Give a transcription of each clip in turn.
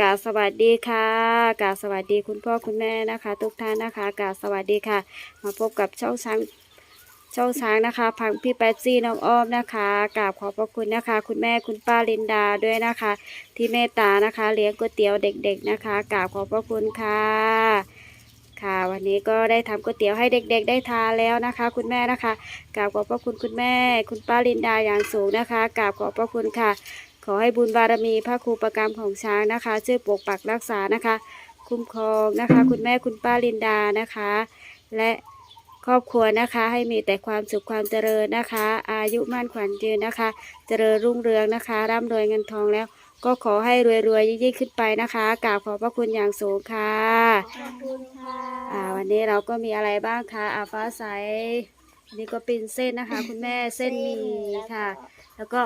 กาสวัสดีค่ะกาสวัสดีคุณพ่อคุณแม่นะคะ ทุกท่านนะคะกาสวัสดีค่ะ มาพบกับช่องช้างช่องช้างนะคะ พังพี่แป๊ซี่น้องอ้อมนะคะกราบขอบพระคุณนะคะ คุณแม่คุณป้าลินดาด้วยนะคะ ที่เมตตานะคะ เลี้ยงก๋วยเตี๋ยวเด็ก ๆนะคะกราบขอบพระคุณค่ะค่ะวันนี้ก็ได้ทำก๋วยเตี๋ยวให้เด็ก ๆ ได้ทานแล้วนะคะ คุณแม่นะคะกราบขอบพระคุณคุณแม่ คุณป้าลินดาอย่างสูงนะคะกราบขอบพระคุณค่ะ ขอให้บุญบารมีพระครูประกรรมของช้างนะคะช่วยปกปักรักษานะคะ คุ้มครองนะคะ คุณแม่คุณป้าลินดานะคะ และครอบครัวนะคะให้มีแต่ความสุขความเจริญนะคะ อายุมั่นขวัญยืนนะคะ เจริญรุ่งเรืองนะคะ ร่ำรวยเงินทองแล้ว ก็ขอให้รวยๆยิ่งๆขึ้นไปนะคะกราบขอบพระคุณอย่างสูงค่ะขอบคุณค่ะอ่าวันนี้เราก็มีอะไรบ้างคะอาฟ้าใสอั นนี่ก็เป็นเส้นนะคะ คุณแม่เส้นหมี่ค่ะ แล้วก็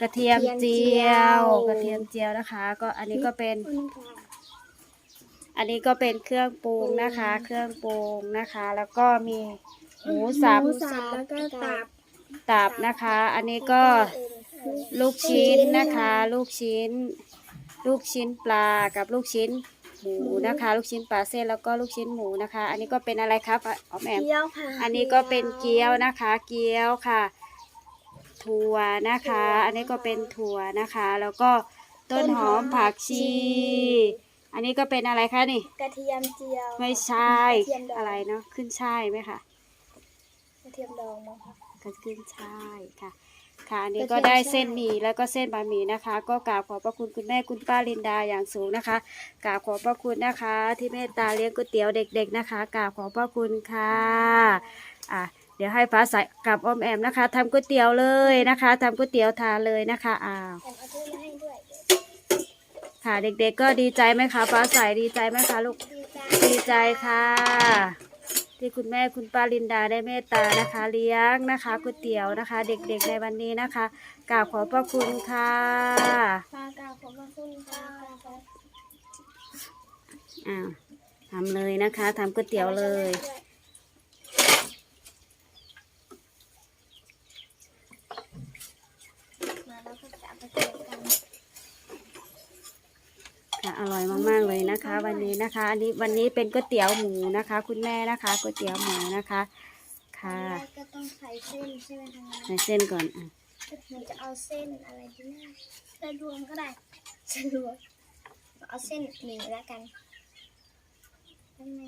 กระเทียมเจียว กระเทียมเจียวนะคะ ก็อันนี้ก็เป็น อันนี้ก็เป็นเครื่องปรุงนะคะ เครื่องปรุงนะคะ แล้วก็มีหมูสับหมูสับแล้วก็ตับตับนะคะ อันนี้ก็ลูกชิ้นนะคะ ลูกชิ้น ลูกชิ้นปลากับลูกชิ้น หมูนะคะ ลูกชิ้นปลาเส้นแล้วก็ลูกชิ้นหมูนะคะ อันนี้ก็เป็นอะไรครับอ๋อแหมมเกี๊ยวค่ะอันนี้ก็เป็นเกี๊ยวนะคะ เกี๊ยวค่ะ ถั่วนะคะ อันนี้ก็เป็นถั่วนะคะ แล้วก็ต้นหอมผักชี อันนี้ก็เป็นอะไรคะนี่ กระเทียมเจียวไม่ใช่กระเทียมดองอะไรเนาะขึ้นช่ายไหมคะกระเทียมดองมั้งคะก็ขึ้นช่ายค่ะ ค่ะอันนี้ก็ได้เส้นหมี่แล้วก็เส้นบะหมี่นะคะ ก็กราบขอบพระคุณคุณแม่คุณป้าลินดาอย่างสูงนะคะกราบขอบพระคุณนะคะ ที่เมตตาเลี้ยงก๋วยเตี๋ยวเด็ก ๆนะคะกราบขอบพระคุณค่ะอะเดี๋ยวให้ฟ้าใสกับออมแอมนะคะทำก๋วยเตี๋ยวเลยนะคะทำก๋วยเตี๋ยวทานเลยนะคะอ้าวแอมเอาถ้วยมาให้ด้วยค่ะเด็กๆก็ดีใจไหมคะฟ้าใสดีใจไหมคะลูกดีจ้าดีใจค่ะ ที่คุณแม่คุณป้าลินดาได้เมตตานะคะ เลี้ยงนะคะก๋วยเตี๋ยวนะคะ เด็กๆในวันนี้นะคะกราบขอบพระคุณค่ะปลากราบขอบพระคุณค่ะอ้าวทำเลยนะคะทำก๋วยเตี๋ยวเลยมาแล้วก็จะเอาไปเกี่ยวกัน ค่ะอร่อยมากๆเลยนะคะ วันนี้นะคะอันนี้วันนี้เป็นก๋วยเตี๋ยวหมูนะคะ คุณแม่นะคะก๋วยเตี๋ยวหมูนะคะ ค่ะแล้วก็ต้องใส่เส้นใช่ไหมคะใส่เส้นก่อนอะหนูจะเอาเส้นอะไรดีนะเส้นรวมก็ได้เส้นรวมเอาเส้นหมี่แล้วกันทำไม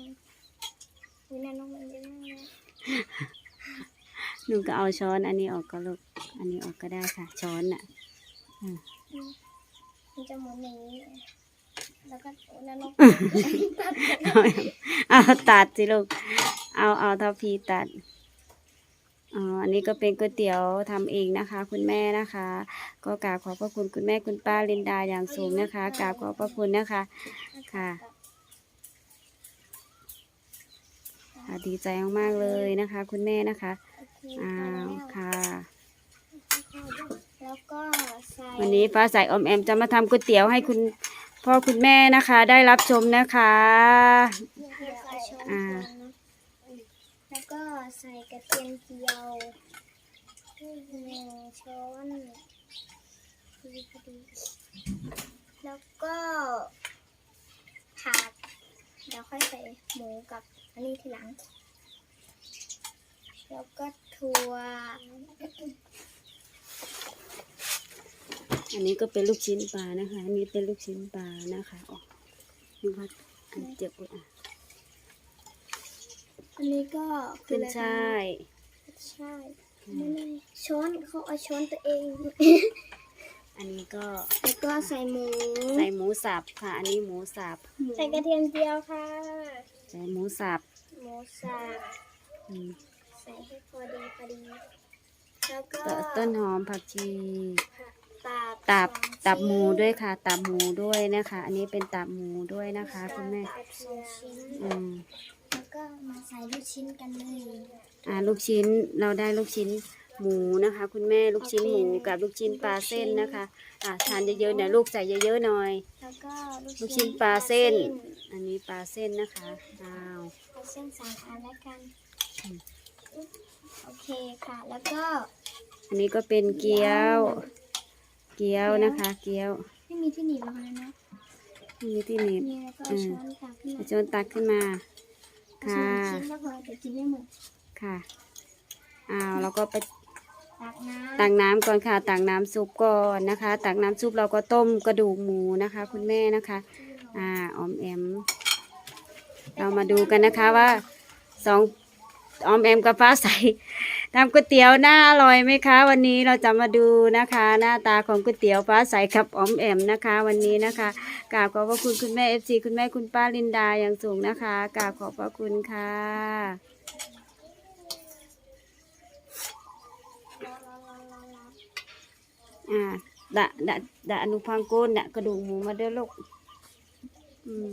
วินาน้องมันเยอะมากเลยหนูก็เอาช้อนอันนี้ออกก็ลูกอันนี้ออกก็ได้ค่ะช้อนอะมันจะหมุนอย่างนี้ แล้วก็แล้วนกเอาเอาตัดสิลูก เอาเอาเท่าพีตัดอ๋ออันนี้ก็เป็นก๋วยเตี๋ยวทำเองนะคะ คุณแม่นะคะ ก็กราบขอบพระคุณคุณแม่คุณป้าลินดาอย่างสูงนะคะกราบขอบพระคุณนะคะค่ะค่ะดีใจมากๆเลยนะคะ คุณแม่นะคะอ้าวค่ะแล้วก็ใส่วันนี้ฟ้าใสออมแอมจะมาทำก๋วยเตี๋ยวให้คุณ พ่อคุณแม่นะคะได้รับชมนะคะเดี๋ยวเอาช้อนอ่าก่อนนะแล้วก็ใส่กระเทียมเจียวหนึ่งช้อนพอดีพอดีแล้วก็ผักเดี๋ยวค่อยใส่หมูกับอันนี้ทีหลัง แล้วก็ถั่ว อันนี้ก็เป็นลูกชิ้นปลานะคะ อันนี้เป็นลูกชิ้นปลานะคะอ๋อนี่ว่าอันเจ็บอะอันนี้ก็คือขึ้นอะไรคะช่ายใช่ไม่ไม่ช้อนเขาเอาช้อนตัวเอง อันนี้ก็แล้วก็ใส่หมูใส่หมูสับค่ะ อันนี้หมูสับใส่กระเทียมเจียวค่ะ ใส่หมูสับหมูสับอืมใส่ให้พอดีพอดี แล้วก็ตต้นหอมผักชีตับ ตับสองตับหมูชิ้นด้วยค่ะ ตับหมูด้วยนะคะ อันนี้เป็นตับหมูด้วยนะคะคุณแม่ตับสองชิ้นอืมแล้วก็มาใส่ลูกชิ้นกันเลยอ่าลูกชิ้นเราได้ลูกชิ้นหมูนะคะ คุณแม่ลูกชิ้นหมูกับลูกชิ้นปลาเส้นนะคะอ่าทานเยอะๆหน่อยลูกใส่เยอะๆหน่อย แล้วก็ลูกชิ้นปลาเส้น อันนี้ปลาเส้นนะคะอ้าวปลาเส้นสามอันแล้วกันอืมโอเคค่ะแล้วก็ อันนี้ก็เป็นเกี๊ยว เกี๊ยวนะคะ เกี๊ยวไม่มีที่หนีบแล้วนะมีที่หนีบนี่แล้วก็เอาช้อนตักขึ้นมาเอาโจนตักขึ้นมาเอาค่ะสองชิ้นแล้วพอเดี๋ยวกินไม่หมดค่ะอ้าวเราก็ไปตักน้ำตักน้ำก่อนค่ะตักน้ำซุปก่อนนะคะ ตักน้ำซุปเราก็ต้มกระดูกหมูนะคะ คุณแม่นะคะ อ่าออมแอม เรามาดูกันนะคะว่าสองออมแอมกับฟ้าใส ทำก๋วยเตี๋ยวหน้าอร่อยไหมคะ วันนี้เราจะมาดูนะคะ หน้าตาของก๋วยเตี๋ยวฟ้าใสกับออมแอมนะคะ วันนี้นะคะกราบขอบพระคุณคุณแม่เอฟซีคุณแม่คุณป้าลินดาอย่างสูงนะคะกราบขอบพระคุณค่ะอ่าดะดะดะอนุพังโกนดะกระดูกหมูมาเด้อลูกอืม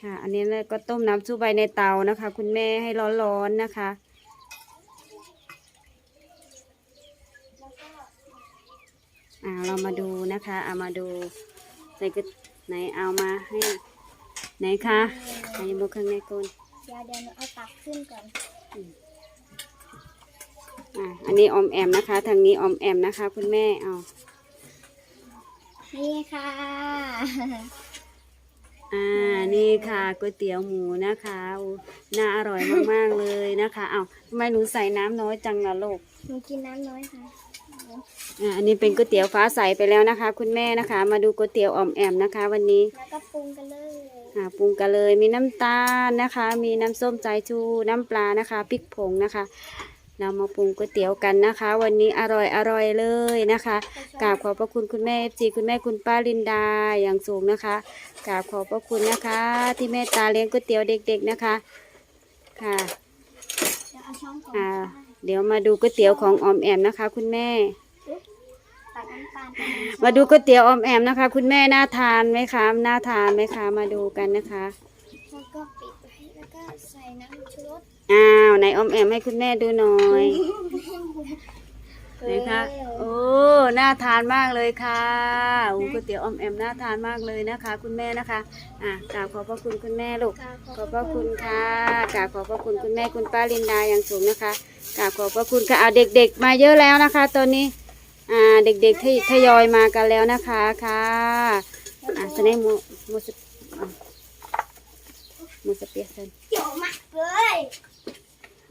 ค่ะ อันนี้เลยก็ต้มน้ำซุปไปในเตานะคะ คุณแม่ให้ร้อนๆนะคะ อ่าเรามาดูนะคะเอามาดูใส่กระไหนเอามาให้ไหนคะไหนบุกข้างในโกนเดี๋ยวเดี๋ยวหนูเอาตักขึ้นก่อนอ่าอันนี้ออมแอมนะคะ ทางนี้ออมแอมนะคะ คุณแม่เอานี่ค่ะ อ่านี่ค่ะก๋วยเตี๋ยวหมูนะคะอู้น่าอร่อยมากๆเลยนะคะเอาทำไมหนูใส่น้ำน้อยจังล่ะลูกหนูกินน้ำน้อยค่ะ อ่าอันนี้เป็นก๋วยเตี๋ยวฟ้าใสไปแล้วนะคะ คุณแม่นะคะ มาดูก๋วยเตี๋ยวออมแอมนะคะ วันนี้แล้วก็ปรุงกันเลยอ่าปรุงกันเลย มีน้ำตาลนะคะ มีน้ำส้มสายชูน้ำปลานะคะพริกผงนะคะ เรามาปรุงก๋วยเตี๋ยวกันนะคะ วันนี้อร่อยอร่อยเลยนะคะกราบขอบพระคุณคุณแม่จีคุณแม่คุณป้าลินดาอย่างสูงนะคะกราบขอบพระคุณนะคะ ที่เมตตาเลี้ยงก๋วยเตี๋ยวเด็ก ๆนะคะค่ะเดี๋ยวเอาช้อนก่อนอ่าเดี๋ยวมาดูก๋วยเตี๋ยวของออมแอมนะคะ คุณแม่ มาดูก๋วยเตี๋ยวออมแอมนะคะ คุณแม่น่าทานไหมคะน่าทานไหมคะมาดูกันนะคะแล้วก็ปิดไว้แล้วก็ใส่น้ำชูรสอ้าวไหนออมแอมให้คุณแม่ดูหน่อยไหนคะเอโอ้อน่าทานมากเลยค่ะโอ้ก๋วยเตี๋ยวออมแอมน่าทานมากเลยนะคะ คุณแม่นะคะอะกราบขอบพระคุณคุณแม่ลูกขอบพระคุณค่ะกราบขอบพระคุณคุณแม่คุณป้าลินดาอย่างสูงนะคะกราบขอบพระคุณค่ะเอาเด็กๆ มาเยอะแล้วนะคะตอนนี้ อ่าเด็กๆทยทยอยมากันแล้วนะคะค่ะอะสนมูมูสอะมูสเปียสันเดี๋ยวมากเลย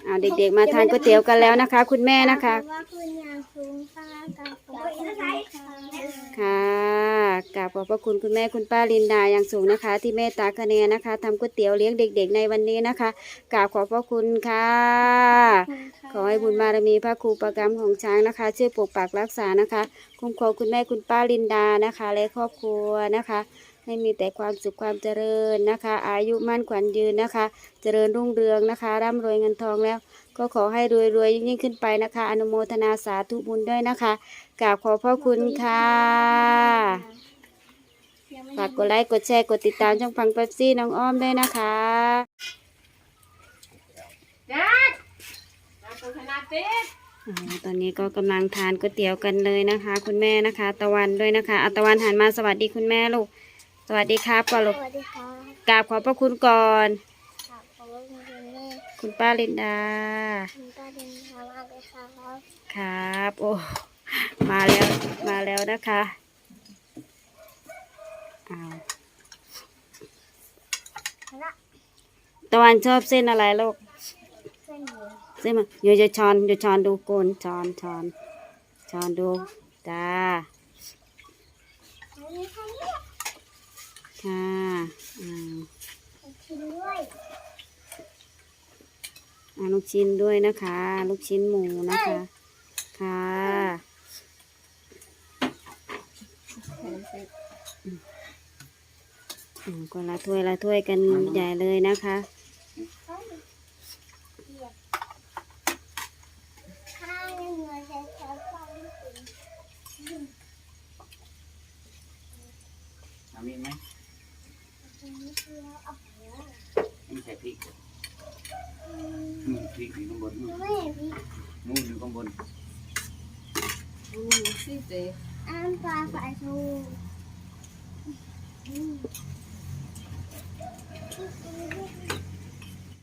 เอาเด็กๆมาทานก๋วยเตี๋ยวกันแล้วนะคะ คุณแม่นะคะขอบว่าคุณยางสูงค่ะกับขอบคุณค่ะค่ะกราบขอบพระคุณคุณแม่คุณป้าลินดาอย่างสูงนะคะ ที่เมตตาคะแนนนะคะทำก๋วยเตี๋ยวเลี้ยงเด็ก ๆ ในวันนี้นะคะกราบขอบพระคุณค่ะ ขอให้บุญบารมีพระครูประกรรมของช้างนะคะช่วยปกปักรักษานะคะ คุ้มครองคุณแม่คุณป้าลินดานะคะ และครอบครัวนะคะ ให้มีแต่ความสุขความเจริญนะคะ อายุมั่นขวัญยืนนะคะ เจริญรุ่งเรืองนะคะร่ำรวยเงินทองแล้ว ก็ขอให้รวยรวยยิ่งขึ้นไปนะคะ อนุโมทนาสาธุบุญด้วยนะคะกราบขอพระคุณค่ะฝากกดไลค์กดแชร์กดติดตามช่องฟังเป๊ปซี่น้องอ้อมด้วยนะคะ อ๋อตอนนี้ก็กำลังทานก๋วยเตี๋ยวกันเลยนะคะ คุณแม่นะคะ ตะวันด้วยนะคะอะตะวันหันมาสวัสดีคุณแม่ลูก สวัสดีครับก่อนสลูกวัสดีค่ะกราบขอบพระคุณก่อนค่ะขอบคุณคุณแม่คุณป้าลินดา คุณป้าดินทามากเลยค่ะครับ โอ้มาแล้วมาแล้วนะคะอ้าวละตะวันชอบเส้นอะไรลูกเส้ นหมูเส้นมาโยจะช้อนโยช้อนดูโกนช้อนช้อนช้อนดูจ้าค่ะอ่าลูกชิ้นด้วยนะคะ ลูกชิ้นหมูนะคะ ค่ะอืมก็ละถ้วยละถ้วยกันใหญ่เลยนะคะ ข้าวเหนียวข้าวเหนียวใช้ช้อนฟังไม่ถึง เอา มีดไหมตรงนี้คือเราเอาหัวไม่ใส่พริกนู่นพริกอยู่ข้างบนนู่นไม่เห็นพี่นู่นอยู่ข้างบนอ้ามปลาสายชูอืม